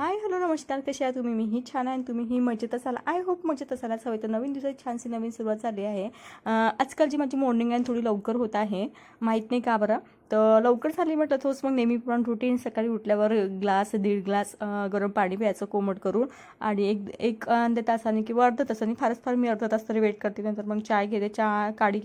Hi hello नमस्कार कसे आहे तुम्ही? मीही छान आहे आणि तुम्हीही मजेत असाल. आय होप मजेत असायलाच हवे तर नवीन दिवसाची छानशी नवीन सुरुवात झाली आहे. आजकाल आजकालची माझी मॉर्निंग आहे थोडी लवकर होत आहे. माहीत नाही का बरं? तर लवकर झाली म्हटलं तोच मग नेहमीप्रमाणे रुटीन सकाळी उठल्यावर ग्लास दीड ग्लास गरम पाणी प्यायचं कोमट करून. आणि एक एक अर्ध्या तासाने किंवा अर्धा तासाने फारच फार मी अर्धा तास तरी वेट करते. नंतर मग चाय घेते. चहा काढी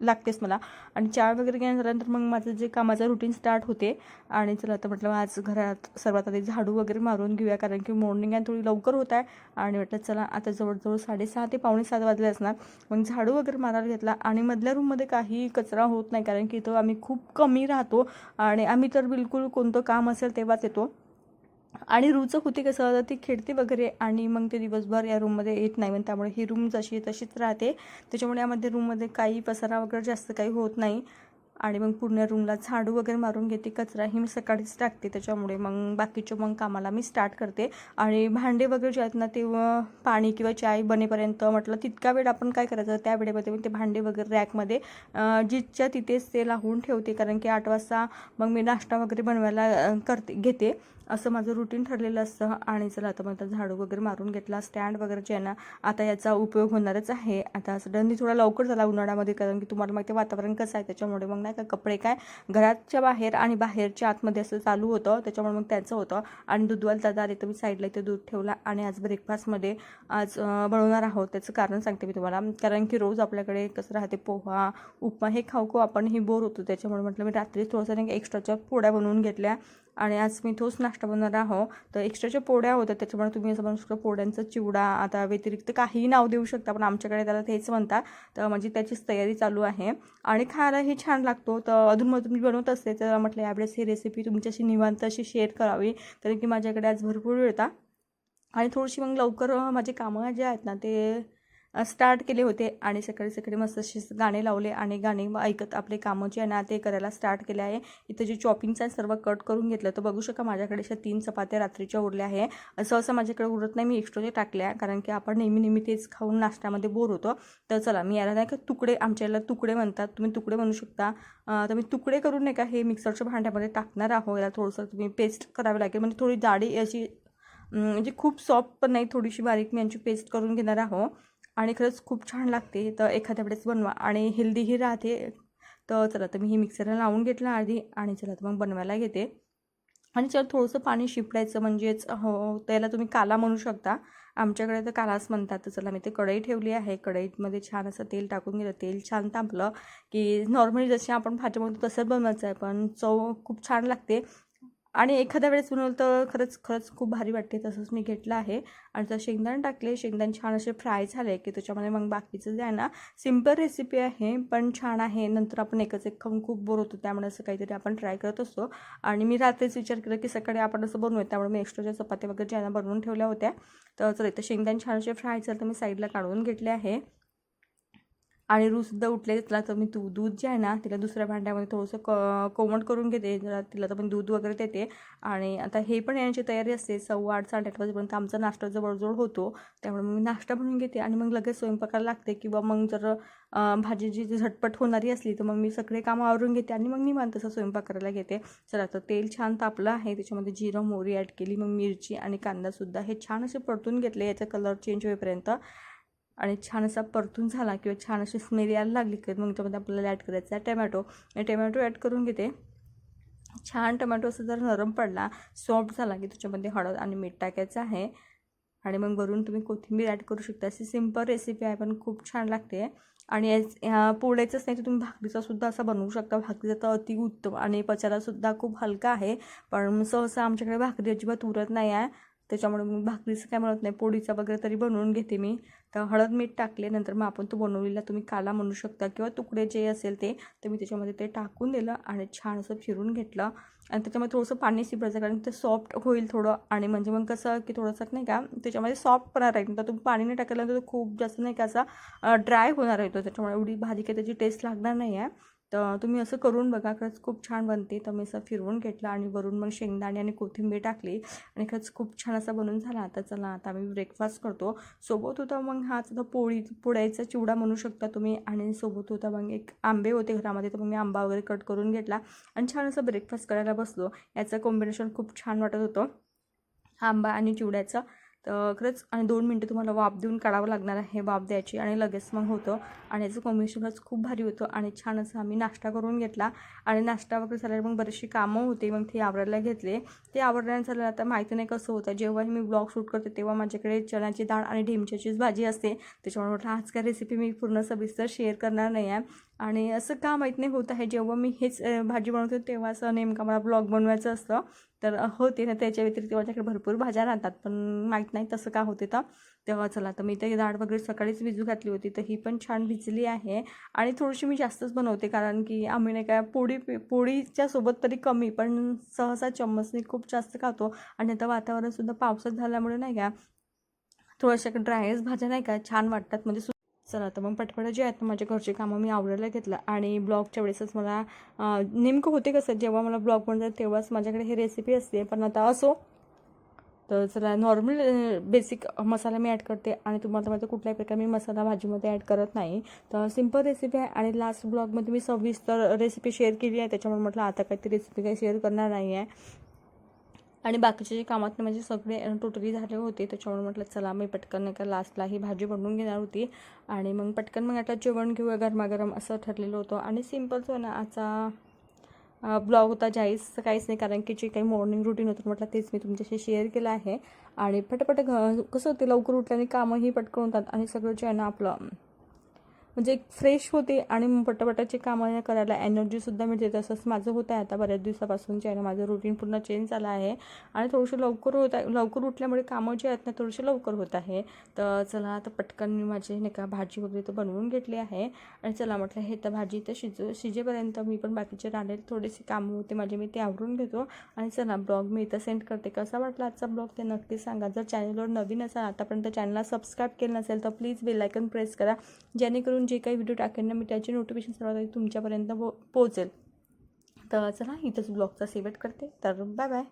लागतेच मला. आणि चहा वगैरे घेण्यानंतर मग माझं जे कामाचं रुटीन स्टार्ट होते आणि चला आता म्हटलं आज घरात सर्वात आधी झाडू वगैरे मारून घेऊया कारण की मॉर्निंग आहे थोडी लवकर होत आहे. आणि म्हटलं चला आता जवळजवळ साडेसहा ते पावणे सात वाजले असणार. मग झाडू वगैरे मारायला घेतला. आणि मधल्या रूममध्ये काही कचरा होत नाही कारण की इथं आम्ही खूप कमी राहतो. आणि आम्ही तर बिलकुल कोणतं काम असेल तेव्हाच येतो. आणि रूमचं होती कसं तर ती खेळते वगैरे आणि मग ते दिवसभर या रूममध्ये येत नाही. मग त्यामुळे ही रूम जशी आहे तशीच राहते. त्याच्यामुळे यामध्ये रूममध्ये काही पसारा वगैरे जास्त काही होत नाही. आणि मग पूर्ण रूमला झाडू वगैरे मारून घेते कचराही मी सकाळीच टाकते. त्याच्यामुळे मग बाकीच्या मग कामाला मी स्टार्ट करते. आणि भांडे वगैरे जे आहेत ना ते पाणी किंवा चाय बनेपर्यंत म्हटलं तितका वेळ आपण काय करायचं? त्या वेळेमध्ये मग ते भांडे वगैरे रॅकमध्ये जिथच्या तिथेच ते लावून ठेवते. कारण की आठ वाजता मग मी नाश्ता वगैरे बनवायला करते घेते. असं माझं रुटीन ठरलेलं असतं. आणि चला आता मग झाडू वगैरे मारून घेतला. स्टँड वगैरे जे आहे ना आता याचा उपयोग होणारच आहे. आता सडनली थोडा लवकर झाला उन्हाळ्यामध्ये कारण की तुम्हाला माहिती वातावरण कसं आहे त्याच्यामुळे. मग नाही का कपडे काय घराच्या बाहेर आणि बाहेरच्या आतमध्ये असं चालू होतं. त्याच्यामुळे मग त्याचं होतं. आणि दूधवाल दादा आले तर मी साईडला इथे दूध ठेवला. आणि आज ब्रेकफास्टमध्ये आज बनवणार आहोत. त्याचं कारण सांगते मी तुम्हाला. कारण की रोज आपल्याकडे कसं राहते पोहा उपमा हे खाऊ खाऊ आपण हे बोर होतो. त्याच्यामुळे म्हटलं मी रात्री थोडंसं एक्स्ट्राच्या पोळ्या बनवून घेतल्या. आणि आज मी तोच नाश्ता बनवणार आहो. तर एक्स्ट्राच्या पोळ्या होत्या त्याच्यामुळे तुम्ही असं म्हणू शकता पोळ्यांचा चिवडा आता व्यतिरिक्त काहीही नाव देऊ शकता पण आमच्याकडे त्याला तेच म्हणतात. तर म्हणजे त्याचीच तयारी चालू आहे. आणि खायलाही छान लागतो. तर अधूनमधून मी बनवत असते तर म्हटलं यावेळेस ही रेसिपी तुमच्याशी निवांत अशी शेअर करावी तरी की माझ्याकडे आज भरपूर वेळ होता. आणि थोडीशी मग लवकर माझे कामं जे आहेत ना ते स्टार्ट केले होते आणि सकाळी सकाळी मस्त शिस्त गाणे लावले आणि गाणे ऐकत आपले कामं जे आहे ना ते करायला स्टार्ट केले आहे. इथं जे चॉपिंगचं आहे सर्व कट करून घेतलं तर बघू शका माझ्याकडे अशा तीन चपात्या रात्रीच्या उरल्या आहे. असं असं माझ्याकडे उरत नाही मी एक्स्ट्राचे टाकल्या कारण की आपण नेहमी नेहमी तेच खाऊन नाश्त्यामध्ये बोर होतो. तर चला मी याला नाही का तुकडे आमच्या याला तुकडे म्हणतात. तुम्ही तुकडे म्हणू शकता. तर मी तुकडे करून नाही का हे मिक्सरच्या भांड्यामध्ये टाकणार आहो याला थोडंसं तुम्ही पेस्ट करावी लागेल. म्हणजे थोडी जाडी अशी म्हणजे खूप सॉफ्ट पण नाही थोडीशी बारीक मी यांची पेस्ट करून घेणार आहो आणि खरंच खूप छान लागते. तर एखाद्या वेळेस बनवा आणि हेल्दीही राहते. तर चला तर मी हे मिक्सरला लावून घेतलं आधी आणि चला तर मग बनवायला घेते. आणि चला थोडंसं पाणी शिपडायचं म्हणजेच हो त्याला तुम्ही काला म्हणू शकता. आमच्याकडे तर कालाच म्हणतात. तर चला मी ते कढई ठेवली आहे. कढईमध्ये छान असं तेल टाकून गेलं तेल छान तापलं की नॉर्मली जसे आपण भाजी म्हणतो तसंच बनवायचं आहे. पण चव खूप छान लागते. आणि एखाद्या वेळेस बनवलं तर खरंच खरंच खूप भारी वाटते. तसंच मी घेतलं आहे. आणि तर शेंगदाणे टाकले. शेंगदाणे छान असे फ्राय झाले की त्याच्यामध्ये मग बाकीचं जे आहे ना सिंपल रेसिपी आहे पण छान आहे. नंतर आपण एकच एक खाऊन खूप बोर होतो. त्यामुळे असं काहीतरी आपण ट्राय करत असतो. आणि मी रात्रीच विचार केला की सकाळी आपण असं बनवूया त्यामुळे मी एक्स्ट्राच्या चपात्या वगैरे ज्यांना बनवून ठेवल्या होत्या तर चला इथं शेंगदाणे छान असे फ्राय झाले तर मी साईडला काढून घेतले आहे. आणि रूसुद्धा उठले तिला तर मी तू दूध जे आहे ना तिला दुसऱ्या भांड्यामध्ये थोडंसं क कोमट करून घेते. जरा तिला तर पण दूध वगैरे देते. आणि आता हे पण येण्याची तयारी असते. सव्वा आठ साडेआठ वाजेपर्यंत आमचा नाश्ता जवळजवळ होतो. त्यामुळे मी नाश्ता बनवून घेते आणि मग लगेच स्वयंपाकाला लागते किंवा मग जर भाजी जी झटपट होणारी असली तर मग मी सगळे कामं आवरून घेते आणि मग निवांत तसं स्वयंपाक करायला घेते. चला आता तेल छान तापलं आहे. त्याच्यामध्ये जिरं मोहरी ॲड केली मग मिरची आणि कांदासुद्धा हे छान असे परतून घेतले याचा कलर चेंज होईपर्यंत. आणि छान असा परतून झाला किंवा छान अशी स्मेल यायला लागली की मग त्यामध्ये आपल्याला ॲड करायचा आहे टमॅटो आणि टमॅटो ॲड करून घेते. छान टमॅटो असं जर नरम पडला सॉफ्ट झाला की त्याच्यामध्ये हळद आणि मीठ टाकायचं आहे. आणि मग वरून तुम्ही कोथिंबीर ॲड करू शकता. अशी सिंपल रेसिपी आहे पण खूप छान लागते. आणि ह्या पोळ्याचंच नाही तर तुम्ही भाकरीचासुद्धा असा बनवू शकता. भाकरीचा तर अति उत्तम आणि पचायलासुद्धा खूप हलका आहे. पण सहसा आमच्याकडे भाकरी अजिबात उरत नाही आहे. त्याच्यामुळे मग भाकरीचं काय म्हणत नाही पोळीचा वगैरे तरी बनवून घेते मी. तर हळद मीठ टाकले नंतर मग आपण तो बनवलेला तुम्ही काला म्हणू शकता किंवा तुकडे जे असेल ते तर मी त्याच्यामध्ये ते टाकून दिलं आणि छान असं फिरून घेतलं. आणि त्याच्यामध्ये थोडंसं पाणी शिपरायचं कारण ते सॉफ्ट होईल थोडं. आणि म्हणजे मग कसं की थोडंसं नाही का त्याच्यामध्ये सॉफ्टपणा राहील. तर तुम्ही पाणी नाही टाकल्यानंतर तर खूप जास्त नाही का असा ड्राय होणार आहे तो. त्याच्यामुळे एवढी भाजी काही त्याची टेस्ट लागणार नाही आहे तर तुम्ही असं करून बघा खरंच खूप छान बनते. तर मी असं फिरवून घेतलं आणि वरून मग शेंगदाणे आणि कोथिंबीर टाकली आणि खरंच खूप छान असा बनून झाला. आता चला आता आम्ही ब्रेकफास्ट करतो. सोबत होता मग हाच आता पोळी पोळ्याचा चिवडा म्हणू शकता तुम्ही. आणि सोबत होता मग एक आंबे होते घरामध्ये तर मग मी आंबा वगैरे कट करून घेतला आणि छान असं ब्रेकफास्ट करायला बसलो. याचं कॉम्बिनेशन खूप छान वाटत होतं. आंबा आणि चिवड्याचं. तर खरंच आणि दोन मिनटं तुम्हाला वाफ देऊन काढावं लागणार आहे वाफ द्यायची आणि लगेच मग होतं. आणि याचं कॉम्बिनेशन खरंच खूप भारी होतं आणि छान असं आम्ही नाश्ता करून घेतला. आणि नाश्ता वगैरे झाल्यावर मग बरीचशी कामं होते मग ते आवरायला घेतले. ते आवरल्यानं झालं आता माहिती नाही कसं होतं. जेव्हाही मी ब्लॉग शूट करते तेव्हा माझ्याकडे चण्याची डाळ आणि ढेमच्याचीच भाजी असते. त्याच्यामुळे म्हटलं आज काय रेसिपी मी पूर्ण सविस्तर शेअर करणार नाही आहे. आणि असं का माहीत नाही होत आहे. जेव्हा मी हेच भाजी बनवते तेव्हा असं नेमका मला ब्लॉग बनवायचं असतं. तर होते ना त्याच्या व्यतिरिक्त माझ्याकडे भरपूर भाज्या राहतात पण माहीत नाही तसं का होते तर. तेव्हा चला तर मी ते डाळ वगैरे सकाळीच भिजू घातली होती तर ही पण छान भिजली आहे. आणि थोडीशी मी जास्तच बनवते कारण की आम्ही नाही काय पोळी पोळीच्या सोबत तरी कमी पण सहसा चम्मचने खूप जास्त खातो. आणि आता वातावरणसुद्धा पावसात झाल्यामुळे नाही का थोड्याशा ड्रायच भाज्या नाही का छान वाटतात. म्हणजे चला तर मग पटपट जे आहेत माझ्या घरचे कामं मी आवडायला घेतलं. आणि ब्लॉगच्या वेळेसच मला नेमकं होते कसं जेव्हा मला ब्लॉग बनतात तेव्हाच माझ्याकडे ही रेसिपी असते. पण आता असो. तर चला नॉर्मल बेसिक मसाला मी ॲड करते. आणि तुम्हाला माहिती कुठल्याही प्रकारे मी मसाला भाजीमध्ये ॲड करत नाही. तर सिंपल रेसिपी आहे. आणि लास्ट ब्लॉगमध्ये मी सविस्तर रेसिपी शेअर केली आहे. त्याच्यामुळे म्हटलं आता काही ती रेसिपी काही शेअर करणार नाही आहे आणि बाकीचे जे कामात म्हणजे सगळे टोटली झाले होते त्याच्यामुळे म्हटलं चला मी पटकन नाही का लास्टला ही भाजी बनवून घेणार होती. आणि मग पटकन मग आता जेवण घेऊया गरमागरम असं ठरलेलं होतं. आणि सिम्पलच आहे ना आजचा ब्लॉग होता जाईस काहीच नाही कारण की जे काही मॉर्निंग रुटीन होतं म्हटलं तेच मी तुमच्याशी शेअर केलं आहे. आणि पटपट घ कसं होते लवकर उठल्याने कामंही पटकन होतात आणि सगळं जे आहे ना आपलं म्हणजे फ्रेश होते आणि मग पटापटाची कामं करायला एनर्जीसुद्धा मिळते. तसंच माझं होतं आहे आता बऱ्याच दिवसापासूनचे आहे माझं रुटीन पूर्ण चेंज झालं आहे. आणि थोडंसं लवकर होत आहे लवकर उठल्यामुळे कामं जे आहेत ना थोडीशी लवकर होत आहे. तर चला आता पटकन मी माझी नाही का भाजी वगैरे तर बनवून घेतली आहे. आणि चला म्हटलं हे तर भाजी तर शिज शिजेपर्यंत मी पण बाकीचे राहिले थोडेसे कामं होते माझे मी ते आवरून घेतो. आणि चला ब्लॉग मी इथं सेंड करते. कसा वाटला आजचा ब्लॉग ते नक्की सांगा. जर चॅनलवर नवीन असाल आतापर्यंत चॅनलला सबस्क्राईब केलं नसेल तर प्लीज बेलायकन प्रेस करा. जेणेकरून जे काही व्हिडिओ टाकेन ना मी त्याची नोटिफिकेशन सर्वात आधी तुमच्यापर्यंत पो पोचेल तर चला इथंच ब्लॉगचा सेवेट करते. तर बाय बाय